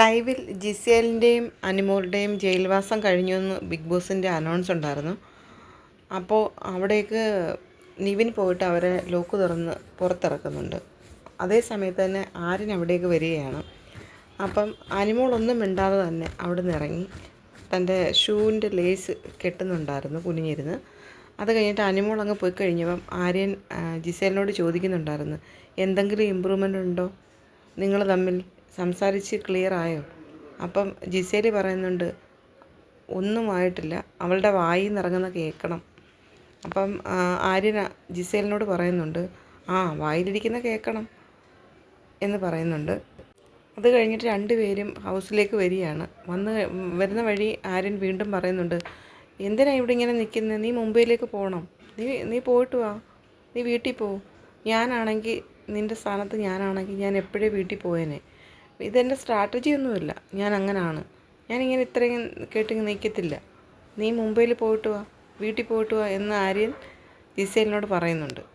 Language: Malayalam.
ലൈവിൽ ജിസിയലിന്റെയും അനിമോളുടെയും ജയിൽവാസം കഴിഞ്ഞു എന്ന് ബിഗ് ബോസിന്റെ അനൗൺസ് ഉണ്ടായിരുന്നു. അപ്പോൾ അവിടേക്ക് നിവിൻ പോയിട്ട് അവരെ ലോക്ക് തുറന്ന് പുറത്തിറക്കുന്നുണ്ട്. അതേ സമയത്ത് തന്നെ ആര്യൻ അവിടേക്ക് വരികയാണ്. അപ്പം അനിമോളൊന്നും മിണ്ടാതെ തന്നെ അവിടെ നിന്ന് ഇറങ്ങി. തന്റെ ഷൂവിന്റെ ലേസ് കെട്ടുന്നുണ്ടായിരുന്നു കുനിഞ്ഞിരുന്ന്. അത് കഴിഞ്ഞിട്ട് അനിമോൾ അങ്ങ് പോയി കഴിഞ്ഞപ്പം ആര്യൻ ജിസേലിനോട് ചോദിക്കുന്നുണ്ടായിരുന്നു എന്തെങ്കിലും ഇമ്പ്രൂവ്മെന്റ് ഉണ്ടോ? നിങ്ങൾ തമ്മിൽ സംസാരിച്ച് ക്ലിയർ ആയോ? അപ്പം ജിസേലി പറയുന്നുണ്ട് ഒന്നും ആയിട്ടില്ല. അവളുടെ വായി നിറങ്ങുന്ന കേൾക്കണം അപ്പം ആര്യ ജിസേലിനോട് പറയുന്നുണ്ട് ആ വായിലിരിക്കുന്ന കേൾക്കണം എന്ന് പറയുന്നുണ്ട്. അത് കഴിഞ്ഞിട്ട് രണ്ടുപേരും ഹൗസിലേക്ക് വരികയാണ്. വന്ന് വരുന്ന വഴി ആര്യൻ വീണ്ടും പറയുന്നുണ്ട് എന്തിനാ ഇവിടെ ഇങ്ങനെ നിൽക്കുന്നത് നീ മുംബൈയിലേക്ക് പോകണം നീ നീ പോയിട്ട് വാ. നീ വീട്ടിൽ പോ. ഞാനാണെങ്കിൽ നിന്റെ സ്ഥാനത്ത് ഞാനാണെങ്കിൽ ഞാൻ എപ്പോഴേ വീട്ടിൽ പോയേനെ. ഇതെന്റെ സ്ട്രാറ്റജി ഒന്നുമില്ല. ഞാൻ അങ്ങനാണ്. ഞാനിങ്ങനെ ഇത്രയും കേട്ടിങ്ങ് നിൽക്കത്തില്ല നീ മുംബൈയിൽ പോയിട്ട് വാ വീട്ടിൽ പോയിട്ട് വാ എന്ന് ആര്യൻ ജിസേലിനോട് പറയുന്നുണ്ട്.